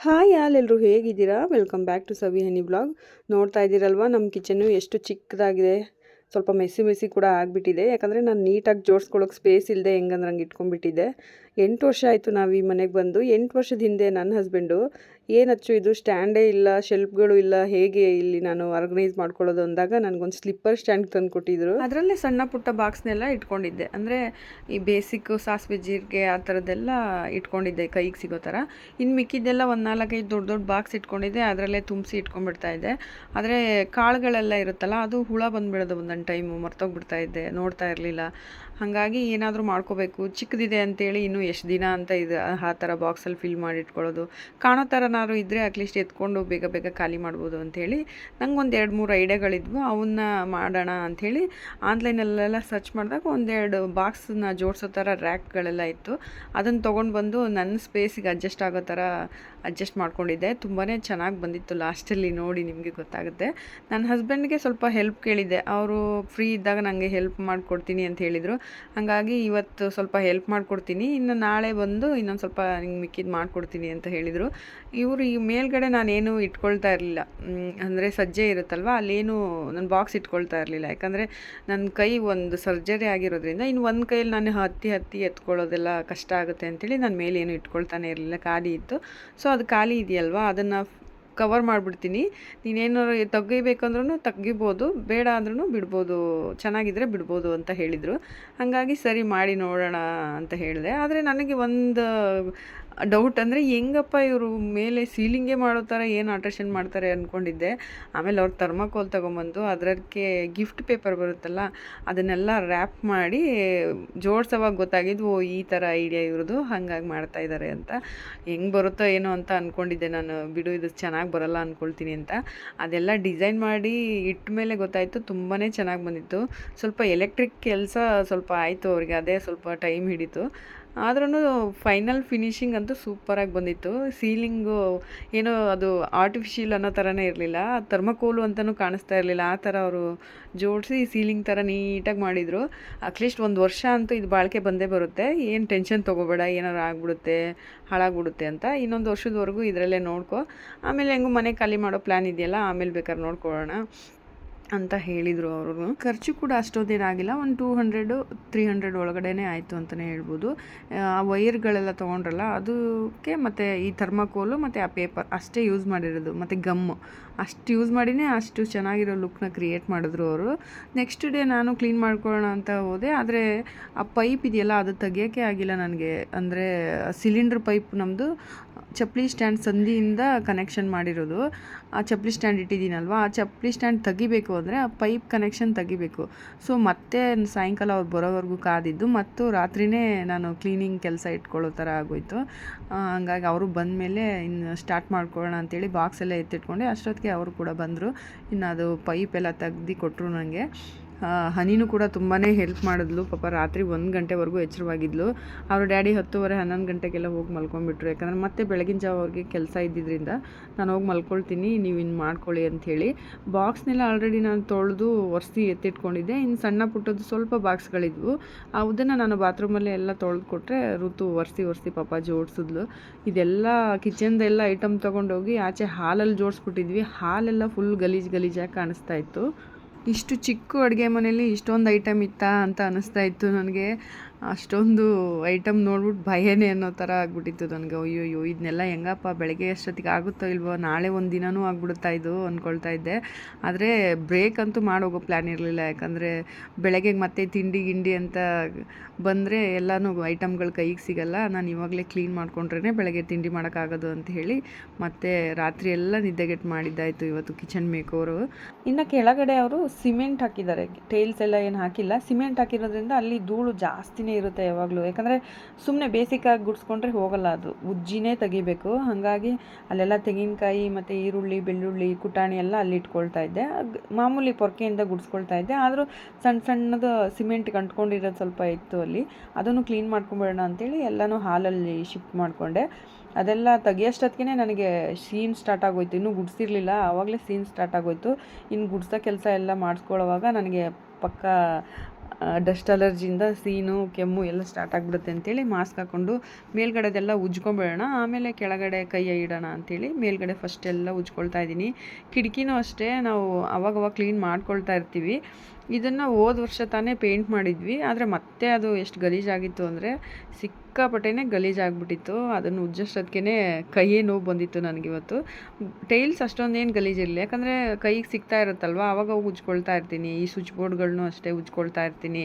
Hi ಎಲ್ಲರೂ ಹೇಗಿದ್ದೀರಾ? Welcome back to Savi honey blog ನೋಡ್ತಾ ಇದ್ದೀರಲ್ವ ನಮ್ಮ ಕಿಚನ್ನು ಎಷ್ಟು ಚಿಕ್ಕದಾಗಿದೆ? ಸ್ವಲ್ಪ ಮೆಸ್ಸಿ ಮೆಸಿ ಕೂಡ ಆಗಿಬಿಟ್ಟಿದೆ. ಯಾಕಂದರೆ ನಾನು ನೀಟಾಗಿ ಜೋಡಿಸ್ಕೊಳ್ಳೋಕೆ ಸ್ಪೇಸ್ ಇಲ್ಲದೆ ಹೆಂಗಂದ್ರೆ ಹಂಗೆ ಇಟ್ಕೊಂಡ್ಬಿಟ್ಟಿದ್ದೆ. ಎಂಟು ವರ್ಷ ಆಯಿತು ನಾವು ಈ ಮನೆಗೆ ಬಂದು. ಎಂಟು ವರ್ಷದ ಹಿಂದೆ ನನ್ನ ಹಸ್ಬೆಂಡು ಏನಚ್ಚು ಇದು ಸ್ಟ್ಯಾಂಡೇ ಇಲ್ಲ ಶೆಲ್ಫ್ಗಳು ಇಲ್ಲ, ಹೇಗೆ ಇಲ್ಲಿ ನಾನು ಆರ್ಗನೈಸ್ ಮಾಡ್ಕೊಳ್ಳೋದು ಅಂದಾಗ ನನಗೊಂದು ಸ್ಲಿಪ್ಪರ್ ಸ್ಟ್ಯಾಂಡ್ ತಂದು ಕೊಟ್ಟಿದ್ರು. ಅದರಲ್ಲೇ ಸಣ್ಣ ಪುಟ್ಟ ಬಾಕ್ಸ್ನೆಲ್ಲ ಇಟ್ಕೊಂಡಿದ್ದೆ. ಅಂದರೆ ಈ ಬೇಸಿಕ್ ಸಾಸಿವೆ ಜೀರಿಗೆ ಆ ಥರದ್ದೆಲ್ಲ ಇಟ್ಕೊಂಡಿದ್ದೆ ಕೈಗೆ ಸಿಗೋ ಥರ ಇನ್ನು ಮಿಕ್ಕಿದ್ದೆಲ್ಲ ಒಂದು ನಾಲ್ಕೈದು ದೊಡ್ಡ ದೊಡ್ಡ ಬಾಕ್ಸ್ ಇಟ್ಕೊಂಡಿದ್ದೆ. ಅದರಲ್ಲೇ ತುಂಬಿಸಿ ಇಟ್ಕೊಂಡ್ಬಿಡ್ತಾ ಇದ್ದೆ. ಆದರೆ ಕಾಳುಗಳೆಲ್ಲ ಇರುತ್ತಲ್ಲ, ಅದು ಹುಳ ಬಂದುಬಿಡೋದು ಒಂದೊಂದು ಟೈಮು ಮರ್ತೋಗ್ಬಿಡ್ತಾ ಇದ್ದೆ. ನೋಡ್ತಾ ಇರಲಿಲ್ಲ. ಹಾಗಾಗಿ ಏನಾದರೂ ಮಾಡ್ಕೋಬೇಕು. ಚಿಕ್ಕದಿದೆ ಅಂತೇಳಿ ಇನ್ನೂ ಎಷ್ಟು ದಿನ ಅಂತ ಇದು, ಆ ಥರ ಬಾಕ್ಸಲ್ಲಿ ಫಿಲ್ ಮಾಡಿ ಇಟ್ಕೊಳ್ಳೋದು ಕಾಣೋ ಥರನಾದ್ರು ಇದ್ದರೆ ಅಟ್ಲೀಸ್ಟ್ ಎತ್ಕೊಂಡು ಬೇಗ ಬೇಗ ಖಾಲಿ ಮಾಡ್ಬೋದು ಅಂಥೇಳಿ ನಂಗೆ ಒಂದು ಎರಡು ಮೂರು ಐಡಿಯಾಗಳಿದ್ವು. ಅವನ್ನ ಮಾಡೋಣ ಅಂಥೇಳಿ ಆನ್ಲೈನಲ್ಲೆಲ್ಲ ಸರ್ಚ್ ಮಾಡಿದಾಗ ಒಂದೆರಡು ಬಾಕ್ಸನ್ನ ಜೋಡಿಸೋ ಥರ ರ್ಯಾಕ್ಗಳೆಲ್ಲ ಇತ್ತು. ಅದನ್ನು ತೊಗೊಂಡು ಬಂದು ನನ್ನ ಸ್ಪೇಸಿಗೆ ಅಡ್ಜಸ್ಟ್ ಆಗೋ ಥರ ಅಡ್ಜಸ್ಟ್ ಮಾಡ್ಕೊಂಡಿದ್ದೆ. ತುಂಬಾ ಚೆನ್ನಾಗಿ ಬಂದಿತ್ತು ಲಾಸ್ಟಲ್ಲಿ ನೋಡಿ ನಿಮಗೆ ಗೊತ್ತಾಗುತ್ತೆ. ನನ್ನ ಹಸ್ಬೆಂಡ್ಗೆ ಸ್ವಲ್ಪ ಹೆಲ್ಪ್ ಕೇಳಿದ್ದೆ. ಅವರು ಫ್ರೀ ಇದ್ದಾಗ ನನಗೆ ಹೆಲ್ಪ್ ಮಾಡಿಕೊಡ್ತೀನಿ ಅಂತ ಹೇಳಿದರು. ಹಾಗಾಗಿ ಇವತ್ತು ಸ್ವಲ್ಪ ಹೆಲ್ಪ್ ಮಾಡಿಕೊಡ್ತೀನಿ. ಇನ್ನು ನಾಳೆ ಬಂದು ಇನ್ನೊಂದು ಸ್ವಲ್ಪ ನಿಂಗೆ ಮಿಕ್ಕಿದ್ದು ಮಾಡಿಕೊಡ್ತೀನಿ ಅಂತ ಹೇಳಿದರು. ಇವರು ಈ ಮೇಲ್ಗಡೆ ನಾನೇನು ಇಟ್ಕೊಳ್ತಾ ಇರಲಿಲ್ಲ. ಅಂದರೆ ಸಜ್ಜೆ ಇರುತ್ತಲ್ವ, ಅಲ್ಲೇನು ನನ್ನ ಬಾಕ್ಸ್ ಇಟ್ಕೊಳ್ತಾ ಇರಲಿಲ್ಲ. ಯಾಕಂದರೆ ನನ್ನ ಕೈ ಒಂದು ಸರ್ಜರಿ ಆಗಿರೋದ್ರಿಂದ ಇನ್ನು ಒಂದು ಕೈಯಲ್ಲಿ ನಾನು ಹತ್ತಿ ಹತ್ತಿ ಎತ್ಕೊಳ್ಳೋದೆಲ್ಲ ಕಷ್ಟ ಆಗುತ್ತೆ ಅಂತೇಳಿ ನಾನು ಮೇಲೇನು ಇಟ್ಕೊಳ್ತಾನೆ ಇರಲಿಲ್ಲ. ಖಾಲಿ ಇತ್ತು. ಸೊ ಅದು ಖಾಲಿ ಇದೆಯಲ್ವಾ, ಅದನ್ನು ಕವರ್ ಮಾಡಿಬಿಡ್ತೀನಿ. ನೀನೇನಾದ್ರು ತೆಗಿಬೇಕಂದ್ರೂ ತೆಗಿಬೋದು ಬೇಡ ಅಂದ್ರೂ ಬಿಡ್ಬೋದು, ಚೆನ್ನಾಗಿದ್ರೆ ಬಿಡ್ಬೋದು ಅಂತ ಹೇಳಿದರು. ಹಾಗಾಗಿ ಸರಿ ಮಾಡಿ ನೋಡೋಣ ಅಂತ ಹೇಳಿದೆ. ಆದರೆ ನನಗೆ ಒಂದು ಡೌಟ್ ಅಂದರೆ ಹೆಂಗಪ್ಪ ಇವರು ಮೇಲೆ ಸೀಲಿಂಗೇ ಮಾಡೋ ಥರ ಏನು ಆಲ್ಟ್ರೇಷನ್ ಮಾಡ್ತಾರೆ ಅಂದ್ಕೊಂಡಿದ್ದೆ ಆಮೇಲೆ ಅವ್ರು ಥರ್ಮಾಕೋಲ್ ತೊಗೊಂಬಂದು ಅದಕ್ಕೆ ಗಿಫ್ಟ್ ಪೇಪರ್ ಬರುತ್ತಲ್ಲ, ಅದನ್ನೆಲ್ಲ ರ್ಯಾಪ್ ಮಾಡಿ ಜೋಡ್ಸೋವಾಗ ಗೊತ್ತಾಗಿದ್ದು, ಓ, ಈ ಥರ ಐಡಿಯಾ ಇವ್ರದ್ದು, ಹಾಗಾಗಿ ಮಾಡ್ತಾ ಇದ್ದಾರೆ ಅಂತ. ಹೆಂಗೆ ಬರುತ್ತೋ ಏನೋ ಅಂತ ಅಂದ್ಕೊಂಡಿದ್ದೆ ನಾನು. ಬಿಡು, ಇದು ಚೆನ್ನಾಗಿ ಬರಲ್ಲ ಅಂದ್ಕೊಳ್ತೀನಿ ಅಂತ. ಅದೆಲ್ಲ ಡಿಸೈನ್ ಮಾಡಿ ಇಟ್ಟ ಮೇಲೆ ಗೊತ್ತಾಯಿತು ತುಂಬಾ ಚೆನ್ನಾಗಿ ಬಂದಿತ್ತು. ಸ್ವಲ್ಪ ಎಲೆಕ್ಟ್ರಿಕ್ ಕೆಲಸ ಸ್ವಲ್ಪ ಆಯಿತು ಅವ್ರಿಗೆ, ಅದೇ ಸ್ವಲ್ಪ ಟೈಮ್ ಹಿಡಿತು. ಆದ್ರೂ ಫೈನಲ್ ಫಿನಿಶಿಂಗ್ ಅಂತೂ ಸೂಪರಾಗಿ ಬಂದಿತ್ತು. ಸೀಲಿಂಗು ಏನೋ ಅದು ಆರ್ಟಿಫಿಷಿಯಲ್ ಅನ್ನೋ ಥರನೇ ಇರಲಿಲ್ಲ. ಥರ್ಮಕೋಲು ಅಂತಲೂ ಕಾಣಿಸ್ತಾ ಇರಲಿಲ್ಲ. ಆ ಥರ ಅವರು ಜೋಡಿಸಿ ಸೀಲಿಂಗ್ ಥರ ನೀಟಾಗಿ ಮಾಡಿದರು. ಅಟ್ಲೀಸ್ಟ್ ಒಂದು ವರ್ಷ ಅಂತೂ ಇದು ಬಾಳಿಕೆ ಬಂದೇ ಬರುತ್ತೆ. ಏನು ಟೆನ್ಷನ್ ತೊಗೋಬೇಡ ಏನಾರು ಆಗ್ಬಿಡುತ್ತೆ, ಹಾಳಾಗ್ಬಿಡುತ್ತೆ ಅಂತ. ಇನ್ನೊಂದು ವರ್ಷದವರೆಗೂ ಇದರಲ್ಲೇ ನೋಡ್ಕೊ. ಆಮೇಲೆ ಹೆಂಗೂ ಮನೆ ಖಾಲಿ ಮಾಡೋ ಪ್ಲ್ಯಾನ್ ಇದೆಯಲ್ಲ, ಆಮೇಲೆ ಬೇಕಾದ್ರೆ ನೋಡ್ಕೊಳ್ಳೋಣ. ಅಂತ ಹೇಳಿದರು ಅವರು. ಖರ್ಚು ಕೂಡ ಅಷ್ಟೊಂದೇನಾಗಿಲ್ಲ ಒಂದು ಟೂ ಹಂಡ್ರೆಡು ತ್ರೀ ಹಂಡ್ರೆಡ್ ಒಳಗಡೆನೇ ಆಯಿತು ಅಂತಲೇ ಹೇಳ್ಬೋದು. ಆ ವೈರ್ಗಳೆಲ್ಲ ತೊಗೊಂಡ್ರಲ್ಲ, ಅದಕ್ಕೆ ಮತ್ತು ಈ ಥರ್ಮಕೋಲು ಮತ್ತು ಆ ಪೇಪರ್ ಅಷ್ಟೇ ಯೂಸ್ ಮಾಡಿರೋದು. ಮತ್ತು ಗಮ್ಮು ಅಷ್ಟು ಯೂಸ್ ಮಾಡಿನೇ ಅಷ್ಟು ಚೆನ್ನಾಗಿರೋ ಲುಕ್ನ ಕ್ರಿಯೇಟ್ ಮಾಡಿದ್ರು ಅವರು. ನೆಕ್ಸ್ಟ್ ಡೇ ನಾನು ಕ್ಲೀನ್ ಮಾಡ್ಕೊಳ್ಳೋಣ ಅಂತ ಹೋದೆ. ಆದರೆ ಆ ಪೈಪ್ ಇದೆಯಲ್ಲ, ಅದು ತೆಗಿಯೋಕ್ಕೆ ಆಗಿಲ್ಲ ನನಗೆ. ಅಂದರೆ ಸಿಲಿಂಡ್ರ್ ಪೈಪ್ ನಮ್ಮದು ಚಪ್ಪಲಿ ಸ್ಟ್ಯಾಂಡ್ ಸಂಧಿಯಿಂದ ಕನೆಕ್ಷನ್ ಮಾಡಿರೋದು. ಆ ಚಪ್ಪಲಿ ಸ್ಟ್ಯಾಂಡ್ ಇಟ್ಟಿದ್ದೀನಲ್ವ? ಆ ಚಪ್ಪಲಿ ಸ್ಟ್ಯಾಂಡ್ ತೆಗಿಬೇಕು ಅಂದರೆ ಆ ಪೈಪ್ ಕನೆಕ್ಷನ್ ತೆಗಿಬೇಕು. ಸೊ ಮತ್ತೆ ಸಾಯಂಕಾಲ ಅವ್ರು ಬರೋವರೆಗೂ ಕಾದಿದ್ದು. ಮತ್ತು ರಾತ್ರಿಯೇ ನಾನು ಕ್ಲೀನಿಂಗ್ ಕೆಲಸ ಇಟ್ಕೊಳ್ಳೋ ಥರ ಆಗೋಯ್ತು. ಹಂಗಾಗಿ ಅವರು ಬಂದಮೇಲೆ ಇನ್ನು ಸ್ಟಾರ್ಟ್ ಮಾಡ್ಕೊಳ್ಳೋಣ ಅಂತೇಳಿ ಬಾಕ್ಸೆಲ್ಲ ಎತ್ತಿಟ್ಕೊಂಡೆ. ಅಷ್ಟೊತ್ತಿಗೆ ಅವರು ಕೂಡ ಬಂದರು. ಇನ್ನು ಅದು ಪೈಪ್ ಎಲ್ಲ ತೆಗ್ದು ಕೊಟ್ಟರು ನನಗೆ ಹನಿನೂ ಕೂಡ ತುಂಬಾ ಹೆಲ್ಪ್ ಮಾಡಿದ್ಲು. ಪಾಪ ರಾತ್ರಿ ಒಂದು ಗಂಟೆವರೆಗೂ ಎಚ್ಚರವಾಗಿದ್ಲು. ಅವ್ರ ಡ್ಯಾಡಿ ಹತ್ತುವರೆ, ಹನ್ನೊಂದು ಗಂಟೆಗೆಲ್ಲ ಹೋಗಿ ಮಲ್ಕೊಂಡ್ಬಿಟ್ರು. ಯಾಕಂದರೆ ಮತ್ತೆ ಬೆಳಗಿನ ಜಾವ ಅವ್ರಿಗೆ ಕೆಲಸ ಇದ್ದಿದ್ದರಿಂದ ನಾನು ಹೋಗಿ ಮಲ್ಕೊಳ್ತೀನಿ, ನೀವು ಇನ್ನು ಮಾಡ್ಕೊಳ್ಳಿ ಅಂಥೇಳಿ ಬಾಕ್ಸ್ನೆಲ್ಲ ಆಲ್ರೆಡಿ ನಾನು ತೊಳೆದು ಒರೆಸಿ ಎತ್ತಿಟ್ಕೊಂಡಿದ್ದೆ. ಇನ್ನು ಸಣ್ಣ ಪುಟ್ಟದ್ದು ಸ್ವಲ್ಪ ಬಾಕ್ಸ್ಗಳಿದ್ವು ಅದನ್ನು ನಾನು ಬಾತ್ರೂಮಲ್ಲೇ ಎಲ್ಲ ತೊಳೆದು ಕೊಟ್ಟರೆ ಋತು ಒರೆಸಿ ಒರೆಸಿ ಪಾಪ ಜೋಡಿಸಿದ್ಲು. ಇದೆಲ್ಲ ಕಿಚನ್ದೆಲ್ಲ ಐಟಮ್ ತೊಗೊಂಡೋಗಿ ಆಚೆ ಹಾಲಲ್ಲಿ ಜೋಡಿಸ್ಬಿಟ್ಟಿದ್ವಿ. ಹಾಲೆಲ್ಲ ಫುಲ್ ಗಲೀಜು ಗಲೀಜಾಗಿ ಕಾಣಿಸ್ತಾ ಇತ್ತು. ಇಷ್ಟು ಚಿಕ್ಕ ಅಡುಗೆ ಮನೇಲಿ ಇಷ್ಟೊಂದು ಐಟಮ್ ಇತ್ತಾ ಅಂತ ಅನ್ನಿಸ್ತಾ ಇತ್ತು ನನಗೆ. ಅಷ್ಟೊಂದು ಐಟಮ್ ನೋಡ್ಬಿಟ್ಟು ಭಯನೇ ಅನ್ನೋ ಥರ ಆಗ್ಬಿಟ್ಟಿತ್ತು ನನಗೆ. ಅಯ್ಯೋಯ್ಯೋ ಅಯ್ಯೋ ಇದನ್ನೆಲ್ಲ ಹೆಂಗಪ್ಪ, ಬೆಳಗ್ಗೆ ಅಷ್ಟೊತ್ತಿಗೆ ಆಗುತ್ತೋ ಇಲ್ವೋ, ನಾಳೆ ಒಂದು ದಿನವೂ ಆಗ್ಬಿಡುತ್ತಾ ಇದು ಅಂದ್ಕೊಳ್ತಾ ಇದ್ದೆ. ಆದರೆ ಬ್ರೇಕ್ ಅಂತೂ ಮಾಡೋಗೋ ಪ್ಲ್ಯಾನ್ ಇರಲಿಲ್ಲ. ಯಾಕಂದರೆ ಬೆಳಗ್ಗೆ ಮತ್ತೆ ತಿಂಡಿ, ಗಿಂಡಿ ಅಂತ ಬಂದರೆ ಎಲ್ಲನೂ ಐಟಮ್ಗಳು ಕೈಗೆ ಸಿಗಲ್ಲ. ನಾನು ಇವಾಗಲೇ ಕ್ಲೀನ್ ಮಾಡ್ಕೊಂಡ್ರೇ ಬೆಳಗ್ಗೆ ತಿಂಡಿ ಮಾಡೋಕ್ಕಾಗೋದು ಅಂತ ಹೇಳಿ ಮತ್ತೆ ರಾತ್ರಿ ಎಲ್ಲ ನಿದ್ದೆಗೆಟ್ಟು ಮಾಡಿದ್ದಾಯಿತು ಇವತ್ತು ಕಿಚನ್ ಮೇಕೋರು ಇನ್ನು ಕೆಳಗಡೆ ಅವರು ಸಿಮೆಂಟ್ ಹಾಕಿದ್ದಾರೆ. ಟೈಲ್ಸ್ ಎಲ್ಲ ಏನು ಹಾಕಿಲ್ಲ. ಸಿಮೆಂಟ್ ಹಾಕಿರೋದ್ರಿಂದ ಅಲ್ಲಿ ಧೂಳು ಜಾಸ್ತಿನೇ ಇರುತ್ತೆ ಯಾವಾಗಲೂ. ಯಾಕಂದರೆ ಸುಮ್ಮನೆ ಬೇಸಿಕ್ಕಾಗಿ ಗುಡಿಸ್ಕೊಂಡ್ರೆ ಹೋಗಲ್ಲ ಅದು. ಉಜ್ಜಿನೇ ತೆಗಿಬೇಕು. ಹಾಗಾಗಿ ಅಲ್ಲೆಲ್ಲ ತೆಂಗಿನಕಾಯಿ ಮತ್ತು ಈರುಳ್ಳಿ, ಬೆಳ್ಳುಳ್ಳಿ, ಕುಟಾಣಿ ಎಲ್ಲ ಅಲ್ಲಿ ಇಟ್ಕೊಳ್ತಾ ಇದ್ದೆ. ಮಾಮೂಲಿ ಪೊರ್ಕೆಯಿಂದ ಗುಡಿಸ್ಕೊಳ್ತಾ ಇದ್ದೆ. ಆದರೂ ಸಣ್ಣ ಸಣ್ಣದು ಸಿಮೆಂಟ್ ಕಂಟ್ಕೊಂಡಿರೋದು ಸ್ವಲ್ಪ ಇತ್ತು ಅಲ್ಲಿ. ಅದನ್ನು ಕ್ಲೀನ್ ಮಾಡ್ಕೊಂಬೇಡೋಣ ಅಂತೇಳಿ ಎಲ್ಲನೂ ಹಾಲಲ್ಲಿ ಶಿಫ್ಟ್ ಮಾಡಿಕೊಂಡೆ. ಅದೆಲ್ಲ ತೆಗಿಯೋಷ್ಟೊತ್ತಿಗೆ ನನಗೆ ಸೀನ್ ಸ್ಟಾರ್ಟ್ ಆಗೋಯ್ತು. ಇನ್ನೂ ಗುಡಿಸಿರ್ಲಿಲ್ಲ. ಆವಾಗಲೇ ಸೀನ್ ಸ್ಟಾರ್ಟ್ ಆಗೋಯ್ತು. ಇನ್ನು ಗುಡ್ಸೋ ಕೆಲಸ ಎಲ್ಲ ಮಾಡಿಸ್ಕೊಳ್ಳೋವಾಗ ನನಗೆ ಪಕ್ಕ ಡಸ್ಟ್ ಅಲರ್ಜಿಯಿಂದ ಸೀನು, ಕೆಮ್ಮು ಎಲ್ಲ ಸ್ಟಾರ್ಟ್ ಆಗಿಬಿಡುತ್ತೆ ಅಂತೇಳಿ ಮಾಸ್ಕ್ ಹಾಕ್ಕೊಂಡು ಮೇಲ್ಗಡೆದೆಲ್ಲ ಉಜ್ಕೊಂಬಿಡೋಣ, ಆಮೇಲೆ ಕೆಳಗಡೆ ಕೈಯ ಇಡೋಣ ಅಂಥೇಳಿ ಮೇಲ್ಗಡೆ ಫಸ್ಟ್ ಎಲ್ಲ ಉಜ್ಕೊಳ್ತಾ ಇದ್ದೀನಿ. ಕಿಟಕಿನೂ ಅಷ್ಟೇ, ನಾವು ಅವಾಗವಾಗ ಕ್ಲೀನ್ ಮಾಡ್ಕೊಳ್ತಾ ಇರ್ತೀವಿ. ಇದನ್ನು ಹೋದ ವರ್ಷ ತಾನೇ ಪೇಂಟ್ ಮಾಡಿದ್ವಿ. ಆದರೆ ಮತ್ತೆ ಅದು ಎಷ್ಟು ಗಲೀಜಾಗಿತ್ತು ಅಂದರೆ ಸಿಕ್ಕಾಪಟ್ಟೆನೇ ಗಲೀಜಾಗ್ಬಿಟ್ಟಿತ್ತು. ಅದನ್ನು ಉಜ್ಜಿಸೋದಕ್ಕೆ ಕೈಯೇ ನೋವು ಬಂದಿತ್ತು ನನಗಿವತ್ತು. ಟೈಲ್ಸ್ ಅಷ್ಟೊಂದೇನು ಗಲೀಜಿರಲಿ ಯಾಕಂದರೆ ಕೈಗೆ ಸಿಗ್ತಾ ಇರುತ್ತಲ್ವ? ಆವಾಗ ಉಜ್ಕೊಳ್ತಾ ಇರ್ತೀನಿ. ಈ ಸ್ವಿಚ್ ಬೋರ್ಡ್ಗಳನ್ನೂ ಅಷ್ಟೇ ಉಜ್ಕೊಳ್ತಾ ಇರ್ತೀನಿ.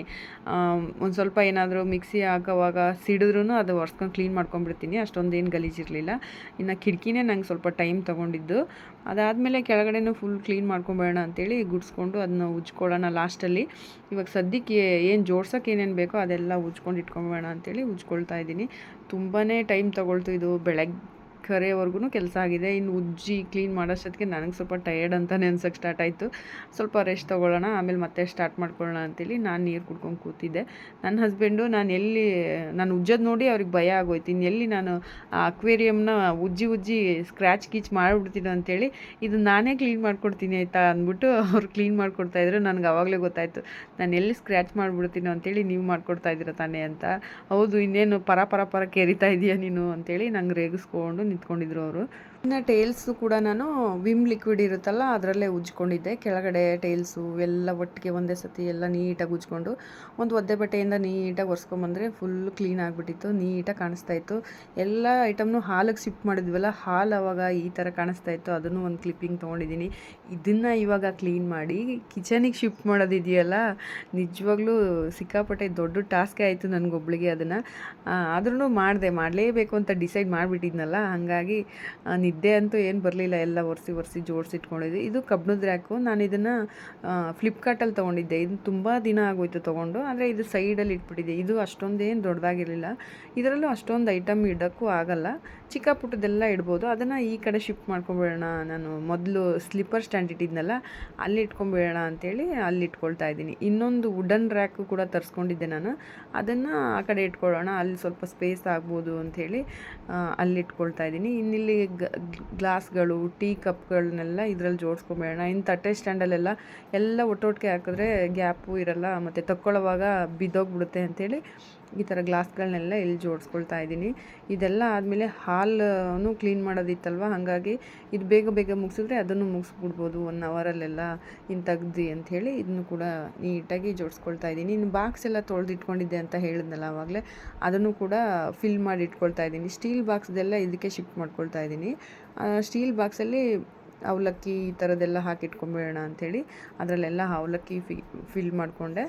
ಒಂದು ಸ್ವಲ್ಪ ಏನಾದರೂ ಮಿಕ್ಸಿ ಹಾಕೋವಾಗ ಸಿಡಿದ್ರೂ ಅದು ಒರೆಸ್ಕೊಂಡು ಕ್ಲೀನ್ ಮಾಡ್ಕೊಂಡ್ಬಿಡ್ತೀನಿ. ಅಷ್ಟೊಂದೇನು ಗಲೀಜಿರಲಿಲ್ಲ. ಇನ್ನು ಕಿಟಕಿನೇ ನಂಗೆ ಸ್ವಲ್ಪ ಟೈಮ್ ತೊಗೊಂಡಿದ್ದು. ಅದಾದಮೇಲೆ ಕೆಳಗಡೆನೂ ಫುಲ್ ಕ್ಲೀನ್ ಮಾಡ್ಕೊಂಬೇಡ ಅಂತೇಳಿ ಗುಡ್ಸ್ಕೊಂಡು ಅದನ್ನ ಉಜ್ಕೊಳ್ಳೋಣ. ಲಾಸ್ಟಲ್ಲಿ. ಇವಾಗ ಸದ್ಯಕ್ಕೆ ಏನು ಜೋಡ್ಸೋಕೆ ಏನೇನು ಬೇಕೋ ಅದೆಲ್ಲ ಉಜ್ಕೊಂಡು ಇಟ್ಕೊಂಬೋಣ ಅಂತೇಳಿ ಉಜ್ಕೊಳ್ತಾ ಇದ್ದೀನಿ. ತುಂಬಾ ಟೈಮ್ ತೊಗೊಳ್ತು ಇದು ಬೆಳಗ್ಗೆ ಕರೆಯವರೆಗೂ ಕೆಲಸ ಆಗಿದೆ. ಇನ್ನು ಉಜ್ಜಿ ಕ್ಲೀನ್ ಮಾಡೋಷ್ಟೊತ್ತಿಗೆ ನನಗೆ ಸ್ವಲ್ಪ ಟಯರ್ಡ್ ಅಂತಲೇ ಅನ್ಸೋಕ್ಕೆ ಸ್ಟಾರ್ಟ್ ಆಯಿತು. ಸ್ವಲ್ಪ ರೆಸ್ಟ್ ತೊಗೊಳ್ಳೋಣ, ಆಮೇಲೆ ಮತ್ತೆ ಸ್ಟಾರ್ಟ್ ಮಾಡ್ಕೊಳ್ಳೋಣ ಅಂತೇಳಿ ನಾನು ನೀರು ಕುಡ್ಕೊಂಡು ಕೂತಿದ್ದೆ. ನನ್ನ ಹಸ್ಬೆಂಡು ನಾನು ಎಲ್ಲಿ, ನಾನು ಉಜ್ಜೋದು ನೋಡಿ ಅವ್ರಿಗೆ ಭಯ ಆಗೋಯ್ತು. ಇನ್ನು ಎಲ್ಲಿ ನಾನು ಆ ಅಕ್ವೇರಿಯಮ್ನ ಉಜ್ಜಿ ಉಜ್ಜಿ ಸ್ಕ್ರ್ಯಾಚ್ ಕೀಚ್ ಮಾಡಿಬಿಡ್ತೀನಿ ಅಂತೇಳಿ ಇದು ನಾನೇ ಕ್ಲೀನ್ ಮಾಡ್ಕೊಡ್ತೀನಿ ಆಯಿತಾ ಅಂದ್ಬಿಟ್ಟು ಅವ್ರು ಕ್ಲೀನ್ ಮಾಡಿಕೊಡ್ತಾಯಿದ್ರು ನನಗೆ ಅವಾಗಲೇ ಗೊತ್ತಾಯಿತು. ನಾನು ಎಲ್ಲಿ ಸ್ಕ್ರ್ಯಾಚ್ ಮಾಡಿಬಿಡ್ತೀನೋ ಅಂತೇಳಿ ನೀವು ಮಾಡ್ಕೊಡ್ತಾ ಇದ್ದೀರ ತಾನೇ ಅಂತ. ಹೌದು, ಇನ್ನೇನು ಪರ ಪರ ಪರ ಕೆರಿತಾ ಇದೆಯಾ ನೀನು ಅಂತೇಳಿ ನಂಗೆ ರೇಗಿಸ್ಕೊಂಡು ನಿಂತ್ಕೊಂಡಿದ್ರು ಅವರು. ಇನ್ನು ಟೇಲ್ಸು ಕೂಡ ನಾನು ವಿಮ್ ಲಿಕ್ವಿಡ್ ಇರುತ್ತಲ್ಲ, ಅದರಲ್ಲೇ ಉಜ್ಕೊಂಡಿದ್ದೆ ಕೆಳಗಡೆ ಟೇಲ್ಸು ಎಲ್ಲ ಒಟ್ಟಿಗೆ ಒಂದೇ ಸತಿ ಎಲ್ಲ ನೀಟಾಗಿ ಉಜ್ಕೊಂಡು ಒಂದು ಒದ್ದೆ ಬಟ್ಟೆಯಿಂದ ನೀಟಾಗಿ ಒರೆಸ್ಕೊಂಬಂದರೆ ಫುಲ್ ಕ್ಲೀನ್ ಆಗಿಬಿಟ್ಟಿತ್ತು, ನೀಟಾಗಿ ಕಾಣಿಸ್ತಾ ಇತ್ತು. ಎಲ್ಲ ಐಟಮ್ನು ಹಾಲಿಗೆ ಶಿಫ್ಟ್ ಮಾಡಿದ್ವಲ್ಲ, ಹಾಲು ಅವಾಗ ಈ ಥರ ಕಾಣಿಸ್ತಾ ಇತ್ತು. ಅದನ್ನು ಒಂದು ಕ್ಲಿಪ್ಪಿಂಗ್ ತೊಗೊಂಡಿದ್ದೀನಿ. ಇದನ್ನು ಇವಾಗ ಕ್ಲೀನ್ ಮಾಡಿ ಕಿಚನಿಗೆ ಶಿಫ್ಟ್ ಮಾಡೋದಿದೆಯಲ್ಲ, ನಿಜವಾಗ್ಲೂ ಸಿಕ್ಕಾಪಟ್ಟೆ ದೊಡ್ಡ ಟಾಸ್ಕೇ ಆಯಿತು ನನಗೊಬ್ಳಿಗೆ ಅದನ್ನು. ಆದ್ರೂ ಮಾಡಿದೆ, ಮಾಡಲೇಬೇಕು ಅಂತ ಡಿಸೈಡ್ ಮಾಡಿಬಿಟ್ಟಿದ್ನಲ್ಲ, ಹಾಗಾಗಿ ನಿದ್ದೆ ಅಂತೂ ಏನು ಬರಲಿಲ್ಲ, ಎಲ್ಲ ಒರೆಸಿ ಒರೆಸಿ ಜೋಡಿಸಿ ಇಟ್ಕೊಂಡಿದ್ದೆ ಇದು ಕಬ್ಬಣದ ರ್ಯಾಕು ನಾನು ಇದನ್ನು ಫ್ಲಿಪ್ಕಾರ್ಟಲ್ಲಿ ತೊಗೊಂಡಿದ್ದೆ. ಇದು ತುಂಬ ದಿನ ಆಗೋಯ್ತು ತೊಗೊಂಡು. ಆದರೆ ಇದು ಸೈಡಲ್ಲಿ ಇಟ್ಬಿಟ್ಟಿದ್ದೆ. ಇದು ಅಷ್ಟೊಂದೇನು ದೊಡ್ಡದಾಗಿರಲಿಲ್ಲ ಇದರಲ್ಲೂ ಅಷ್ಟೊಂದು ಐಟಮ್ ಇಡೋಕ್ಕೂ ಆಗಲ್ಲ. ಚಿಕ್ಕ ಪುಟ್ಟದೆಲ್ಲ ಇಡ್ಬೋದು. ಅದನ್ನು ಈ ಕಡೆ ಶಿಫ್ಟ್ ಮಾಡ್ಕೊಂಬಿಡೋಣ ನಾನು ಮೊದಲು ಸ್ಲಿಪ್ಪರ್ ಸ್ಟ್ಯಾಂಡ್ ಇಟ್ಟಿದ್ನಲ್ಲ, ಅಲ್ಲಿ ಇಟ್ಕೊಂಬಿಡೋಣ ಅಂತೇಳಿ ಅಲ್ಲಿ ಇಟ್ಕೊಳ್ತಾ ಇದ್ದೀನಿ. ಇನ್ನೊಂದು ವುಡನ್ ರ್ಯಾಕು ಕೂಡ ತರಿಸ್ಕೊಂಡಿದ್ದೆ ನಾನು. ಅದನ್ನು ಆ ಕಡೆ ಇಟ್ಕೊಳ್ಳೋಣ. ಅಲ್ಲಿ ಸ್ವಲ್ಪ ಸ್ಪೇಸ್ ಆಗ್ಬೋದು ಅಂಥೇಳಿ ಅಲ್ಲಿ ಇಟ್ಕೊಳ್ತಾ ಇದ್ದೀನಿ. ಇನ್ನಿಲ್ಲಿ ಗ್ಲಾಸ್ಗಳು, ಟೀ ಕಪ್ಗಳನ್ನೆಲ್ಲ ಇದರಲ್ಲಿ ಜೋಡಿಸ್ಕೊಂಬೇಡ. ಇನ್ನು ತಟ್ಟೆ ಸ್ಟ್ಯಾಂಡಲ್ಲೆಲ್ಲ ಎಲ್ಲ ಒಟ್ಟೊಟ್ಟಿಗೆ ಹಾಕಿದ್ರೆ ಗ್ಯಾಪು ಇರಲ್ಲ, ಮತ್ತು ತಕ್ಕೊಳ್ಳೋವಾಗ ಬಿದ್ದೋಗ್ಬಿಡುತ್ತೆ ಅಂಥೇಳಿ ಈ ಥರ ಗ್ಲಾಸ್ಗಳನ್ನೆಲ್ಲ ಇಲ್ಲಿ ಜೋಡಿಸ್ಕೊಳ್ತಾ ಇದ್ದೀನಿ. ಇದೆಲ್ಲ ಆದಮೇಲೆ ಹಾಲನ್ನು ಕ್ಲೀನ್ ಮಾಡೋದಿತ್ತಲ್ವ? ಹಾಗಾಗಿ ಇದು ಬೇಗ ಬೇಗ ಮುಗಿಸಿದ್ರೆ ಅದನ್ನು ಮುಗಿಸ್ಬಿಡ್ಬೋದು ಒನ್ ಅವರಲ್ಲೆಲ್ಲ ಇನ್ನು ತೆಗ್ದು ಅಂಥೇಳಿ ಇದನ್ನು ಕೂಡ ನೀಟಾಗಿ ಜೋಡಿಸ್ಕೊಳ್ತಾ ಇದ್ದೀನಿ. ಇನ್ನು ಬಾಕ್ಸ್ ಎಲ್ಲ ತೊಳೆದಿಟ್ಕೊಂಡಿದ್ದೆ ಅಂತ ಹೇಳಿದ್ನಲ್ಲ ಆವಾಗಲೇ ಅದನ್ನು ಕೂಡ ಫಿಲ್ ಮಾಡಿ ಇಟ್ಕೊಳ್ತಾ ಇದ್ದೀನಿ. ಸ್ಟೀಲ್ ಬಾಕ್ಸ್ದೆಲ್ಲ ಇದಕ್ಕೆ ಶಿಫ್ಟ್ ಮಾಡ್ಕೊಳ್ತಾ ಇದ್ದೀನಿ. ಸ್ಟೀಲ್ ಬಾಕ್ಸಲ್ಲಿ ಅವಲಕ್ಕಿ ಈ ಥರದ್ದೆಲ್ಲ ಹಾಕಿಟ್ಕೊಂಬಿಡೋಣ ಅಂಥೇಳಿ ಅದರಲ್ಲೆಲ್ಲ ಅವಲಕ್ಕಿ ಫಿ ಫಿಲ್ ಮಾಡಿಕೊಂಡೆ.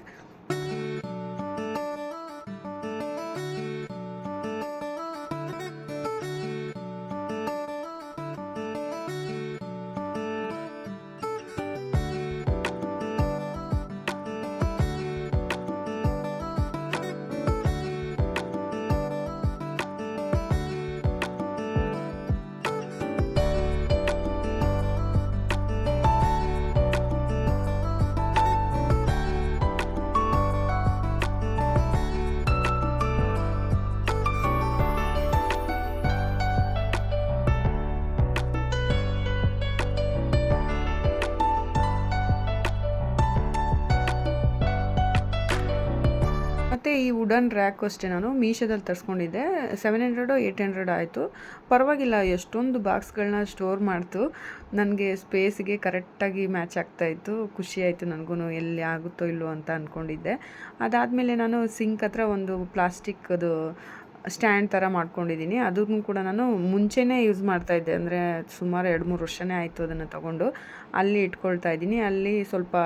ಈ ವುಡನ್ ರ್ಯಾಕ್ ಅಷ್ಟೇ ನಾನು ಮೀಶೋದಲ್ಲಿ ತರಿಸ್ಕೊಂಡಿದ್ದೆ. ಸೆವೆನ್ ಹಂಡ್ರೆಡು ಏಯ್ಟ್ ಹಂಡ್ರೆಡ್ ಆಯಿತು. ಪರವಾಗಿಲ್ಲ, ಎಷ್ಟೊಂದು ಬಾಕ್ಸ್ಗಳನ್ನ ಸ್ಟೋರ್ ಮಾಡ್ತು. ನನಗೆ ಸ್ಪೇಸ್ಗೆ ಕರೆಕ್ಟಾಗಿ ಮ್ಯಾಚ್ ಆಗ್ತಾಯಿತ್ತು ಖುಷಿ ಆಯಿತು ನನಗೂ ಎಲ್ಲಿ ಆಗುತ್ತೋ ಇಲ್ಲೋ ಅಂತ ಅಂದ್ಕೊಂಡಿದ್ದೆ ಅದಾದಮೇಲೆ ನಾನು ಸಿಂಕ್ ಹತ್ರ ಒಂದು ಪ್ಲಾಸ್ಟಿಕ್ದು ಸ್ಟ್ಯಾಂಡ್ ಥರ ಮಾಡ್ಕೊಂಡಿದ್ದೀನಿ. ಅದನ್ನು ಕೂಡ ನಾನು ಮುಂಚೆನೇ ಯೂಸ್ ಮಾಡ್ತಾಯಿದ್ದೆ ಅಂದರೆ ಸುಮಾರು ಎರಡು ಮೂರು ವರ್ಷನೇ ಆಯಿತು ಅದನ್ನು ತಗೊಂಡು. ಅಲ್ಲಿ ಇಟ್ಕೊಳ್ತಾ ಇದ್ದೀನಿ. ಅಲ್ಲಿ ಸ್ವಲ್ಪ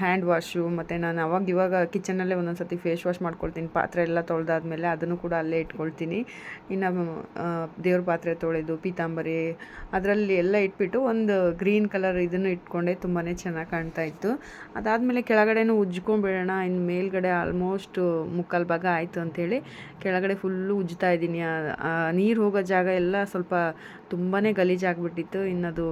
ಹ್ಯಾಂಡ್ ವಾಶು ಮತ್ತು ನಾನು ಅವಾಗ ಇವಾಗ ಕಿಚನಲ್ಲೇ ಒಂದೊಂದು ಸತಿ ಫೇಸ್ ವಾಶ್ ಮಾಡ್ಕೊಳ್ತೀನಿ. ಪಾತ್ರೆ ಎಲ್ಲ ತೊಳೆದಾದ್ಮೇಲೆ ಅದನ್ನು ಕೂಡ ಅಲ್ಲೇ ಇಟ್ಕೊಳ್ತೀನಿ. ಇನ್ನು ದೇವ್ರ ಪಾತ್ರೆ ತೊಳೆದು, ಪೀತಾಂಬರಿ, ಅದರಲ್ಲಿ ಎಲ್ಲ ಇಟ್ಬಿಟ್ಟು ಒಂದು ಗ್ರೀನ್ ಕಲರ್ ಇದನ್ನು ಇಟ್ಕೊಂಡೆ ತುಂಬಾ ಚೆನ್ನಾಗಿ ಕಾಣ್ತಾ ಇತ್ತು. ಅದಾದಮೇಲೆ ಕೆಳಗಡೆನೂ ಉಜ್ಕೊಂಡ್ಬಿಡೋಣ ಇನ್ನು ಮೇಲ್ಗಡೆ ಆಲ್ಮೋಸ್ಟ್ ಮುಕ್ಕಾಲು ಭಾಗ ಆಯಿತು ಅಂಥೇಳಿ ಕೆಳಗಡೆ ಫುಲ್ಲು ಉಜ್ತಾ ಇದ್ದೀನಿ. ನೀರು ಹೋಗೋ ಜಾಗ ಎಲ್ಲ ಸ್ವಲ್ಪ ತುಂಬಾ ಗಲೀಜಾಗ್ಬಿಟ್ಟಿತ್ತು. ಇನ್ನದು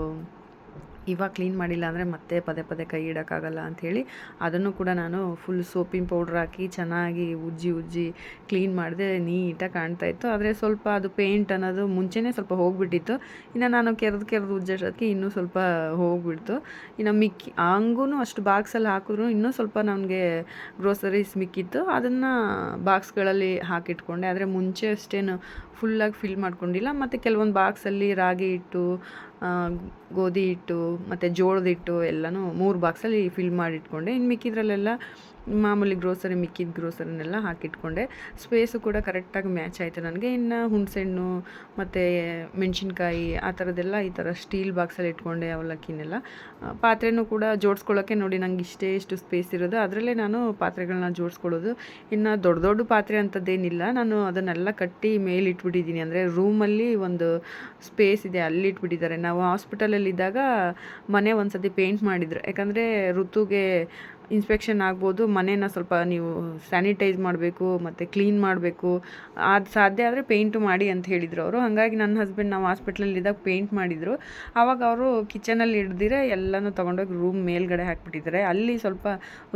ಇವಾಗ ಕ್ಲೀನ್ ಮಾಡಿಲ್ಲ ಅಂದರೆ ಮತ್ತೆ ಪದೇ ಪದೇ ಕೈ ಇಡೋಕ್ಕಾಗಲ್ಲ ಅಂಥೇಳಿ ಅದನ್ನು ಕೂಡ ನಾನು ಫುಲ್ ಸೋಪಿನ ಪೌಡ್ರ್ ಹಾಕಿ ಚೆನ್ನಾಗಿ ಉಜ್ಜಿ ಉಜ್ಜಿ ಕ್ಲೀನ್ ಮಾಡಿದೆ ನೀಟಾಗಿ ಕಾಣ್ತಾ ಇತ್ತು. ಆದರೆ ಸ್ವಲ್ಪ ಅದು ಪೇಂಟ್ ಅನ್ನೋದು ಮುಂಚೆನೇ ಸ್ವಲ್ಪ ಹೋಗಿಬಿಟ್ಟಿತ್ತು. ಇನ್ನು ನಾನು ಕೆರೆದು ಕೆರೆದು ಉಜ್ಜೋಷ್ಟೊತ್ತಿಗೆ ಇನ್ನೂ ಸ್ವಲ್ಪ ಹೋಗಿಬಿಡ್ತು. ಇನ್ನು ಮಿಕ್ಕಿ ಹಂಗೂ ಅಷ್ಟು ಬಾಕ್ಸಲ್ಲಿ ಹಾಕಿದ್ರು ಇನ್ನೂ ಸ್ವಲ್ಪ ನನಗೆ ಗ್ರೋಸರೀಸ್ ಮಿಕ್ಕಿತ್ತು. ಅದನ್ನು ಬಾಕ್ಸ್ಗಳಲ್ಲಿ ಹಾಕಿಟ್ಕೊಂಡೆ. ಆದರೆ ಮುಂಚೆ ಅಷ್ಟೇನು ಫುಲ್ಲಾಗಿ ಫಿಲ್ ಮಾಡ್ಕೊಂಡಿಲ್ಲ. ಮತ್ತು ಕೆಲವೊಂದು ಬಾಕ್ಸಲ್ಲಿ ರಾಗಿ ಹಿಟ್ಟು ಆ, ಗೋಧಿ ಹಿಟ್ಟು ಮತ್ತು ಜೋಳದ ಹಿಟ್ಟು ಎಲ್ಲನೂ ಮೂರು ಬಾಕ್ಸಲ್ಲಿ ಫಿಲ್ ಮಾಡಿಟ್ಕೊಂಡೆ. ಇನ್ನು ಮಿಕ್ಕಿದ್ರಲ್ಲೆಲ್ಲ ಮಾಮೂಲಿ ಗ್ರೋಸರಿ ಮಿಕ್ಕಿದ ಗ್ರೋಸರಿನೆಲ್ಲ ಹಾಕಿಟ್ಕೊಂಡೆ. ಸ್ಪೇಸು ಕೂಡ ಕರೆಕ್ಟಾಗಿ ಮ್ಯಾಚ್ ಆಯಿತು ನನಗೆ. ಇನ್ನು ಹುಣಸೆಹಣ್ಣು, ಮತ್ತು ಮೆಣಸಿನ್ಕಾಯಿ, ಆ ಥರದ್ದೆಲ್ಲ ಈ ಥರ ಸ್ಟೀಲ್ ಬಾಕ್ಸಲ್ಲಿ ಇಟ್ಕೊಂಡೆ ಅವಲಕ್ಕಿನೆಲ್ಲ. ಪಾತ್ರೆನೂ ಕೂಡ ಜೋಡಿಸ್ಕೊಳ್ಳೋಕ್ಕೆ ನೋಡಿ ನಂಗೆ ಇಷ್ಟೇ ಇಷ್ಟು ಸ್ಪೇಸ್ ಇರೋದು. ಅದರಲ್ಲೇ ನಾನು ಪಾತ್ರೆಗಳನ್ನ ಜೋಡಿಸ್ಕೊಳ್ಳೋದು. ಇನ್ನು ದೊಡ್ಡ ದೊಡ್ಡ ಪಾತ್ರೆ ಅಂಥದ್ದೇನಿಲ್ಲ ನಾನು ಅದನ್ನೆಲ್ಲ ಕಟ್ಟಿ ಮೇಲೆ ಇಟ್ಬಿಟ್ಟಿದ್ದೀನಿ. ಅಂದರೆ ರೂಮಲ್ಲಿ ಒಂದು ಸ್ಪೇಸ್ ಇದೆ, ಅಲ್ಲಿ ಇಟ್ಬಿಟ್ಟಿದ್ದಾರೆ. ನಾವು ಹಾಸ್ಪಿಟಲಲ್ಲಿದ್ದಾಗ ಮನೆ ಒಂದು ಸತಿ ಪೇಂಟ್ ಮಾಡಿದ್ರು. ಯಾಕಂದರೆ ಋತುಗೆ ಇನ್ಸ್ಪೆಕ್ಷನ್ ಆಗ್ಬೋದು, ಮನೇನ ಸ್ವಲ್ಪ ನೀವು ಸ್ಯಾನಿಟೈಸ್ ಮಾಡಬೇಕು, ಮತ್ತು ಕ್ಲೀನ್ ಮಾಡಬೇಕು. ಅದು ಸಾಧ್ಯ ಆದರೆ ಪೇಂಟ್ ಮಾಡಿ ಅಂತ ಹೇಳಿದರು ಅವರು. ಹಾಗಾಗಿ ನನ್ನ ಹಸ್ಬೆಂಡ್ ನಾವು ಹಾಸ್ಪಿಟ್ಲಲ್ಲಿದ್ದಾಗ ಪೇಂಟ್ ಮಾಡಿದರು. ಆವಾಗ ಅವರು ಕಿಚನಲ್ಲಿ ಹಿಡ್ದಿರ ಎಲ್ಲನೂ ತೊಗೊಂಡೋಗಿ ರೂಮ್ ಮೇಲ್ಗಡೆ ಹಾಕಿಬಿಟ್ಟಿದ್ದಾರೆ. ಅಲ್ಲಿ ಸ್ವಲ್ಪ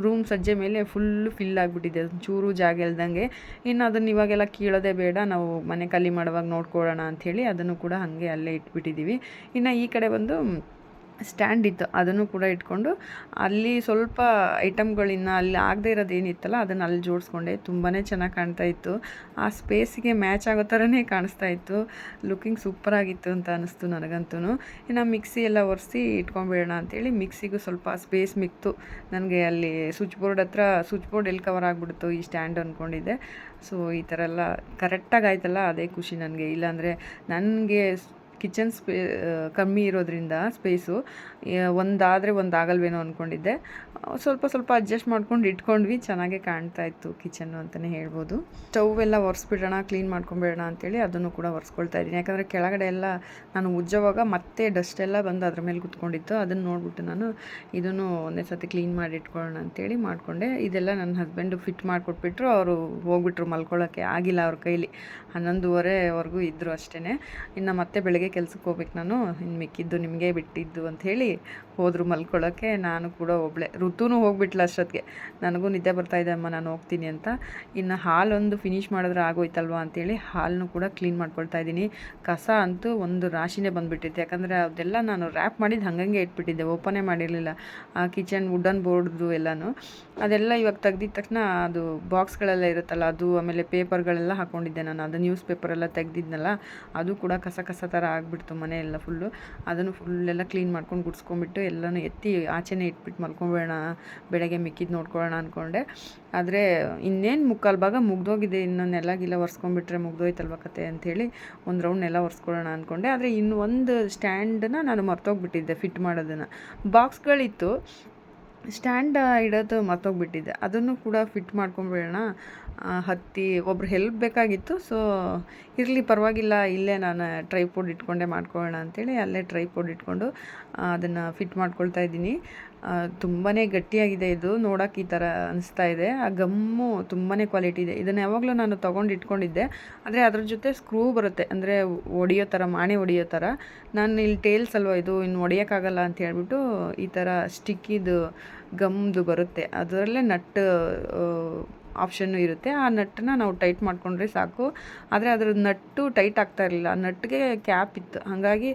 ರೂಮ್ ಸಜ್ಜೆ ಮೇಲೆ ಫುಲ್ಲು ಫಿಲ್ ಆಗಿಬಿಟ್ಟಿದೆ. ಚೂರು ಜಾಗ ಇಲ್ದಂಗೆ. ಇನ್ನು ಅದನ್ನು ಇವಾಗೆಲ್ಲ ಕೀಳೋದೇ ಬೇಡ. ನಾವು ಮನೆ ಖಾಲಿ ಮಾಡುವಾಗ ನೋಡ್ಕೊಳ್ಳೋಣ ಅಂಥೇಳಿ ಅದನ್ನು ಕೂಡ ಹಾಗೆ ಅಲ್ಲೇ ಇಟ್ಬಿಟ್ಟಿದ್ದೀವಿ. ಇನ್ನು ಈ ಕಡೆ ಬಂದು ಸ್ಟ್ಯಾಂಡ್ ಇತ್ತು, ಅದನ್ನು ಕೂಡ ಇಟ್ಕೊಂಡು ಅಲ್ಲಿ ಸ್ವಲ್ಪ ಐಟಮ್ಗಳಿನ್ನ ಅಲ್ಲಿ ಆಗದೆ ಇರೋದು ಏನಿತ್ತಲ್ಲ ಅದನ್ನು ಅಲ್ಲಿ ಜೋಡಿಸ್ಕೊಂಡೆ. ತುಂಬಾ ಚೆನ್ನಾಗಿ ಕಾಣ್ತಾ ಇತ್ತು. ಆ ಸ್ಪೇಸಿಗೆ ಮ್ಯಾಚ್ ಆಗೋ ಥರನೇ ಕಾಣಿಸ್ತಾ ಇತ್ತು. ಲುಕಿಂಗ್ ಸೂಪರಾಗಿತ್ತು ಅಂತ ಅನ್ನಿಸ್ತು ನನಗಂತೂ ಇನ್ನು ಮಿಕ್ಸಿ ಎಲ್ಲ ಒರೆಸಿ ಇಟ್ಕೊಂಬೇಡೋಣ ಅಂತೇಳಿ ಮಿಕ್ಸಿಗೂ ಸ್ವಲ್ಪ ಸ್ಪೇಸ್ ಮಿಕ್ತು. ನನಗೆ ಅಲ್ಲಿ ಸ್ವಿಚ್ ಬೋರ್ಡ್ ಹತ್ರ, ಸ್ವಿಚ್ ಬೋರ್ಡ್ ಎಲ್ಲಿ ಕವರ್ ಆಗಿಬಿಡ್ತು ಈ ಸ್ಟ್ಯಾಂಡ್ ಅಂದ್ಕೊಂಡಿದ್ದೆ ಸೊ, ಈ ಥರ ಎಲ್ಲ ಕರೆಕ್ಟಾಗಿ ಆಯ್ತಲ್ಲ, ಅದೇ ಖುಷಿ ನನಗೆ. ಇಲ್ಲಾಂದರೆ ನನಗೆ ಕಿಚನ್ ಸ್ಪೇ ಕಮ್ಮಿ ಇರೋದ್ರಿಂದ ಸ್ಪೇಸು ಒಂದಾದರೆ ಒಂದು ಆಗಲ್ವೇನೋ ಅಂದ್ಕೊಂಡಿದ್ದೆ ಸ್ವಲ್ಪ ಸ್ವಲ್ಪ ಅಡ್ಜಸ್ಟ್ ಮಾಡ್ಕೊಂಡು ಇಟ್ಕೊಂಡ್ವಿ, ಚೆನ್ನಾಗೇ ಕಾಣ್ತಾ ಇತ್ತು ಕಿಚನ್ನು ಅಂತಲೇ ಹೇಳ್ಬೋದು. ಸ್ಟವ್ ಎಲ್ಲ ಒರೆಸ್ಬಿಡೋಣ ಕ್ಲೀನ್ ಮಾಡ್ಕೊಂಬಿಡೋಣ ಅಂತೇಳಿ ಅದನ್ನು ಕೂಡ ಒರೆಸ್ಕೊಳ್ತಾ ಇದ್ದೀನಿ. ಯಾಕಂದರೆ ಕೆಳಗಡೆ ಎಲ್ಲ ನಾನು ಉಜ್ಜೋವಾಗ ಮತ್ತೆ ಡಸ್ಟ್ ಎಲ್ಲ ಬಂದು ಅದ್ರ ಮೇಲೆ ಕುತ್ಕೊಂಡಿತ್ತು. ಅದನ್ನು ನೋಡ್ಬಿಟ್ಟು ನಾನು ಇದನ್ನು ಒಂದೇ ಸತಿ ಕ್ಲೀನ್ ಮಾಡಿ ಇಟ್ಕೊಳ್ಳೋಣ ಅಂತೇಳಿ ಮಾಡಿಕೊಂಡೆ. ಇದೆಲ್ಲ ನನ್ನ ಹಸ್ಬೆಂಡು ಫಿಟ್ ಮಾಡಿಕೊಟ್ಬಿಟ್ರು. ಅವರು ಹೋಗ್ಬಿಟ್ರು ಮಲ್ಕೊಳ್ಳೋಕ್ಕೆ ಆಗಿಲ್ಲ ಅವ್ರ ಕೈಲಿ. ಹನ್ನೊಂದುವರೆವರೆಗೂ ಇದ್ದರು ಅಷ್ಟೇ ಇನ್ನು ಮತ್ತೆ ಬೆಳಗ್ಗೆ ಕೆಲ್ಸಕ್ಕೆ ಹೋಗ್ಬೇಕು ನಾನು ಇನ್ನು ಮಿಕ್ಕಿದ್ದು ನಿಮಗೆ ಬಿಟ್ಟಿದ್ದು ಅಂಥೇಳಿ ಹೋದರು ಮಲ್ಕೊಳ್ಳೋಕ್ಕೆ ನಾನು ಕೂಡ ಒಬ್ಬಳೆ ಋತುನೂ ಹೋಗ್ಬಿಟ್ಲ ಅಷ್ಟೊತ್ತಿಗೆ. ನನಗೂ ನಿದ್ದೆ ಇದೆ, ಅಮ್ಮ, ನಾನು ಹೋಗ್ತೀನಿ ಅಂತ. ಇನ್ನು ಹಾಲೊಂದು ಫಿನಿಶ್ ಮಾಡಿದ್ರೆ ಆಗೋಯ್ತಲ್ವಾ ಅಂತೇಳಿ ಹಾಲನ್ನು ಕೂಡ ಕ್ಲೀನ್ ಮಾಡ್ಕೊಳ್ತಾ ಇದ್ದೀನಿ. ಕಸ ಅಂತೂ ಒಂದು ರಾಶಿನೇ ಬಂದುಬಿಟ್ಟಿತ್ತು. ಯಾಕಂದರೆ ಅದೆಲ್ಲ ನಾನು ರ್ಯಾಪ್ ಮಾಡಿದ್ದು ಹಂಗಂಗೆ ಇಟ್ಬಿಟ್ಟಿದ್ದೆ, ಓಪನೇ ಮಾಡಿರಲಿಲ್ಲ. ಆ ಕಿಚನ್ ವುಡನ್ ಬೋರ್ಡ್ದು ಎಲ್ಲನೂ. ಅದೆಲ್ಲ ಇವಾಗ ತೆಗ್ದಿದ ತಕ್ಷಣ ಅದು ಬಾಕ್ಸ್ಗಳೆಲ್ಲ ಇರುತ್ತಲ್ಲ, ಅದು ಆಮೇಲೆ ಪೇಪರ್ಗಳೆಲ್ಲ ಹಾಕ್ಕೊಂಡಿದ್ದೆ ನಾನು. ಅದು ನ್ಯೂಸ್ ಪೇಪರೆಲ್ಲ ತೆಗ್ದಿದ್ನಲ್ಲ, ಅದು ಕೂಡ ಕಸ ಕಸ ಥರ ಆಗಿಬಿಡ್ತು ಮನೆಯೆಲ್ಲ ಫುಲ್ಲು ಅದನ್ನು ಫುಲ್ಲೆಲ್ಲ ಕ್ಲೀನ್ ಮಾಡ್ಕೊಂಡು ಗುಡ್ಸ್ಕೊಂಬಿಟ್ಟು ಎಲ್ಲನೂ ಎತ್ತಿ ಆಚೆನೇ ಇಟ್ಬಿಟ್ಟು ಮಲ್ಕೊಂಬೇಡ ಬೆಳಗ್ಗೆ ಮಿಕ್ಕಿದ್ದು ನೋಡ್ಕೊಳ್ಳೋಣ ಅಂದ್ಕೊಂಡೆ ಆದರೆ ಇನ್ನೇನು ಮುಕ್ಕಾಲು ಭಾಗ ಮುಗ್ದೋಗಿದೆ ಇನ್ನು ನೆಲ ಗಿಲ್ಲ ಒರೆಸ್ಕೊಂಬಿಟ್ರೆ ಮುಗ್ದೋಯ್ತಲ್ವ ಕತೆ ಅಂಥೇಳಿ ಒಂದು ರೌಂಡ್ ನೆಲ ಒರೆಸ್ಕೊಳ್ಳೋಣ ಅಂದ್ಕೊಂಡೆ ಆದರೆ ಇನ್ನು ಒಂದು ಸ್ಟ್ಯಾಂಡನ್ನ ನಾನು ಮರ್ತೋಗ್ಬಿಟ್ಟಿದ್ದೆ ಫಿಟ್ ಮಾಡೋದನ್ನು. ಬಾಕ್ಸ್ಗಳಿತ್ತು ಸ್ಟ್ಯಾಂಡ್ ಇಡೋದು ಮರ್ತೋಗ್ಬಿಟ್ಟಿದ್ದೆ ಅದನ್ನು ಕೂಡ ಫಿಟ್ ಮಾಡ್ಕೊಂಬಿಡೋಣ. ಹತ್ತಿ, ಒಬ್ರು ಹೆಲ್ಪ್ ಬೇಕಾಗಿತ್ತು, ಸೊ ಇರಲಿ, ಪರವಾಗಿಲ್ಲ, ಇಲ್ಲೇ ನಾನು ಟ್ರೈಪೋಡ್ ಇಟ್ಕೊಂಡೆ ಮಾಡ್ಕೊಳ್ಳೋಣ ಅಂತೇಳಿ ಅಲ್ಲೇ ಟ್ರೈಪೋಡ್ ಇಟ್ಕೊಂಡು ಅದನ್ನು ಫಿಟ್ ಮಾಡ್ಕೊಳ್ತಾ ಇದ್ದೀನಿ. ತುಂಬಾ ಗಟ್ಟಿಯಾಗಿದೆ ಇದು. ನೋಡೋಕೆ ಈ ಥರ ಅನಿಸ್ತಾ ಇದೆ. ಆ ಗಮ್ಮು ತುಂಬಾ ಕ್ವಾಲಿಟಿ ಇದೆ. ಇದನ್ನು ಯಾವಾಗಲೂ ನಾನು ತೊಗೊಂಡು ಇಟ್ಕೊಂಡಿದ್ದೆ. ಆದರೆ ಅದ್ರ ಜೊತೆ ಸ್ಕ್ರೂ ಬರುತ್ತೆ. ಅಂದರೆ ಒಡೆಯೋ ಥರ ಮಾಣೆ ಒಡೆಯೋ ಥರ ನಾನು ಇಲ್ಲಿ ಟೇಲ್ಸ್ ಅಲ್ವಾ ಇದು, ಇನ್ನು ಒಡೆಯೋಕ್ಕಾಗಲ್ಲ ಅಂತ ಹೇಳ್ಬಿಟ್ಟು ಈ ಥರ ಸ್ಟಿಕ್ಕಿದು ಗಮ್ದು ಬರುತ್ತೆ. ಅದರಲ್ಲೇ ನಟ್ ಆಪ್ಷನ್ನು ಇರುತ್ತೆ. ಆ ನಟ್ಟನ್ನ ನಾವು ಟೈಟ್ ಮಾಡಿಕೊಂಡ್ರೆ ಸಾಕು. ಆದರೆ ಅದ್ರ ನಟ್ಟು ಟೈಟ್ ಆಗ್ತಾ ಇರಲಿಲ್ಲ. ಆ ನಟ್ಗೆ ಕ್ಯಾಪ್ ಇತ್ತು. ಹಾಗಾಗಿ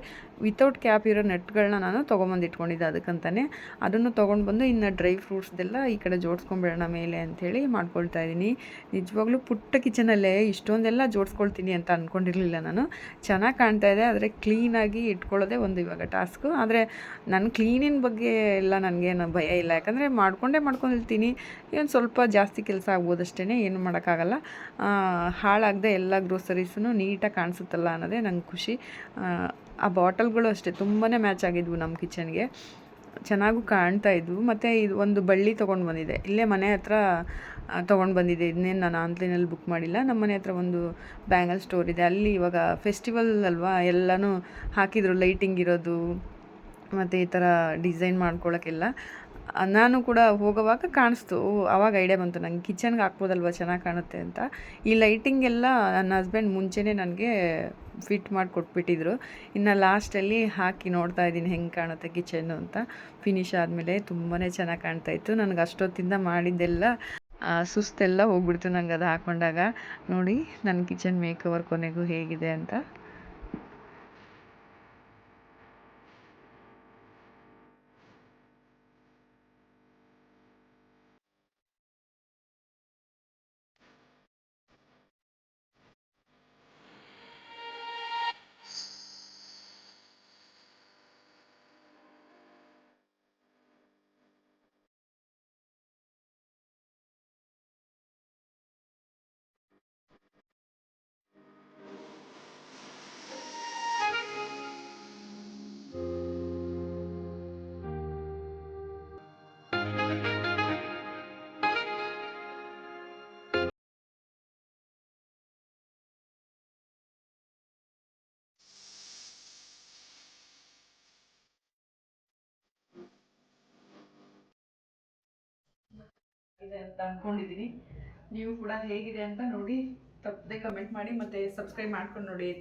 ವಿತೌಟ್ ಕ್ಯಾಪ್ ಇರೋ ನಟ್ಗಳನ್ನ ನಾನು ತೊಗೊಂಬಂದು ಇಟ್ಕೊಂಡಿದ್ದೆ ಅದಕ್ಕಂತಾನೆ. ಅದನ್ನು ತೊಗೊಂಡು ಬಂದು ಇನ್ನು ಡ್ರೈ ಫ್ರೂಟ್ಸ್ದೆಲ್ಲ ಈ ಕಡೆ ಜೋಡಿಸ್ಕೊಂಬಿಡೋಣ ಮೇಲೆ ಅಂಥೇಳಿ ಮಾಡ್ಕೊಳ್ತಾ ಇದ್ದೀನಿ. ನಿಜವಾಗ್ಲೂ ಪುಟ್ಟ ಕಿಚನಲ್ಲೇ ಇಷ್ಟೊಂದೆಲ್ಲ ಜೋಡಿಸ್ಕೊಳ್ತೀನಿ ಅಂತ ಅಂದ್ಕೊಂಡಿರಲಿಲ್ಲ ನಾನು. ಚೆನ್ನಾಗಿ ಕಾಣ್ತಾ ಇದೆ, ಆದರೆ ಕ್ಲೀನಾಗಿ ಇಟ್ಕೊಳ್ಳೋದೇ ಒಂದು ಇವಾಗ ಟಾಸ್ಕು ಆದರೆ ನನ್ನ ಕ್ಲೀನಿನ ಬಗ್ಗೆ ಎಲ್ಲ ನನಗೇನು ಭಯ ಇಲ್ಲ. ಯಾಕಂದರೆ ಮಾಡಿಕೊಂಡೇ ಮಾಡ್ಕೊಂಡಿರ್ತೀನಿ. ಏನು ಸ್ವಲ್ಪ ಜಾಸ್ತಿ ಕೆಲಸ ಆಗ್ಬೋದಷ್ಟೇ ಏನು ಮಾಡೋಕ್ಕಾಗಲ್ಲ. ಹಾಳಾಗದೆ ಎಲ್ಲ ಗ್ರೋಸರೀಸೂ ನೀಟಾಗಿ ಕಾಣಿಸುತ್ತಲ್ಲ ಅನ್ನೋದೇ ನಂಗೆ ಖುಷಿ. ಆ, ಬಾಟಲ್ಗಳು ಅಷ್ಟೇ ತುಂಬಾ ಮ್ಯಾಚ್ ಆಗಿದ್ವು ನಮ್ಮ ಕಿಚನ್ಗೆ. ಚೆನ್ನಾಗೂ ಕಾಣ್ತಾ ಇದ್ವು. ಮತ್ತು ಇದು ಒಂದು ಬಳ್ಳಿ ತೊಗೊಂಡು ಬಂದಿದೆ. ಇಲ್ಲೇ ಮನೆ ಹತ್ರ ತೊಗೊಂಡು ಬಂದಿದೆ. ಇದನ್ನೇನು ನಾನು ಆನ್ಲೈನಲ್ಲಿ ಬುಕ್ ಮಾಡಿಲ್ಲ. ನಮ್ಮ ಮನೆ ಹತ್ರ ಒಂದು ಬ್ಯಾಂಗಲ್ ಸ್ಟೋರ್ ಇದೆ. ಅಲ್ಲಿ ಇವಾಗ ಫೆಸ್ಟಿವಲ್ ಅಲ್ವಾ ಎಲ್ಲನೂ ಹಾಕಿದ್ರು. ಲೈಟಿಂಗ್ ಇರೋದು ಮತ್ತು ಈ ಥರ ಡಿಸೈನ್ ಮಾಡ್ಕೊಳ್ಳೋಕ್ಕೆಲ್ಲ ನಾನು ಕೂಡ ಹೋಗೋವಾಗ ಕಾಣಿಸ್ತು. ಆವಾಗ ಐಡಿಯಾ ಬಂತು. ನಂಗೆ ಕಿಚನ್ಗೆ ಹಾಕ್ಬೋದಲ್ವ ಚೆನ್ನಾಗಿ ಕಾಣುತ್ತೆ ಅಂತ. ಈ ಲೈಟಿಂಗ್ ಎಲ್ಲ ನನ್ನ ಹಸ್ಬೆಂಡ್ ಮುಂಚೆನೇ ನನಗೆ ಫಿಟ್ ಮಾಡಿ ಕೊಟ್ಬಿಟ್ಟಿದ್ರು ಇನ್ನು ಲಾಸ್ಟಲ್ಲಿ ಹಾಕಿ ನೋಡ್ತಾ ಇದ್ದೀನಿ ಹೆಂಗೆ ಕಾಣುತ್ತೆ ಕಿಚನ್ನು ಅಂತ. ಫಿನಿಶ್ ಆದಮೇಲೆ ತುಂಬಾ ಚೆನ್ನಾಗಿ ಕಾಣ್ತಾ ಇತ್ತು. ನನಗೆ ಅಷ್ಟೊತ್ತಿಂದ ಮಾಡಿದ್ದೆಲ್ಲ ಸುಸ್ತೆಲ್ಲ ಹೋಗ್ಬಿಡ್ತು ನನಗೆ ಅದು ಹಾಕೊಂಡಾಗ. ನೋಡಿ ನನ್ನ ಕಿಚನ್ ಮೇಕ್ ಓವರ್ ಕೊನೆಗೂ ಹೇಗಿದೆ ಅಂತ. ಇದೆ ಅಂತ ಅಂದ್ಕೊಂಡಿದ್ದೀನಿ ನೀವು ಕೂಡ ಹೇಗಿದೆ ಅಂತ ನೋಡಿ, ತಪ್ಪದೆ ಕಮೆಂಟ್ ಮಾಡಿ ಮತ್ತೆ ಸಬ್ಸ್ಕ್ರೈಬ್ ಮಾಡ್ಕೊಂಡು ನೋಡಿ.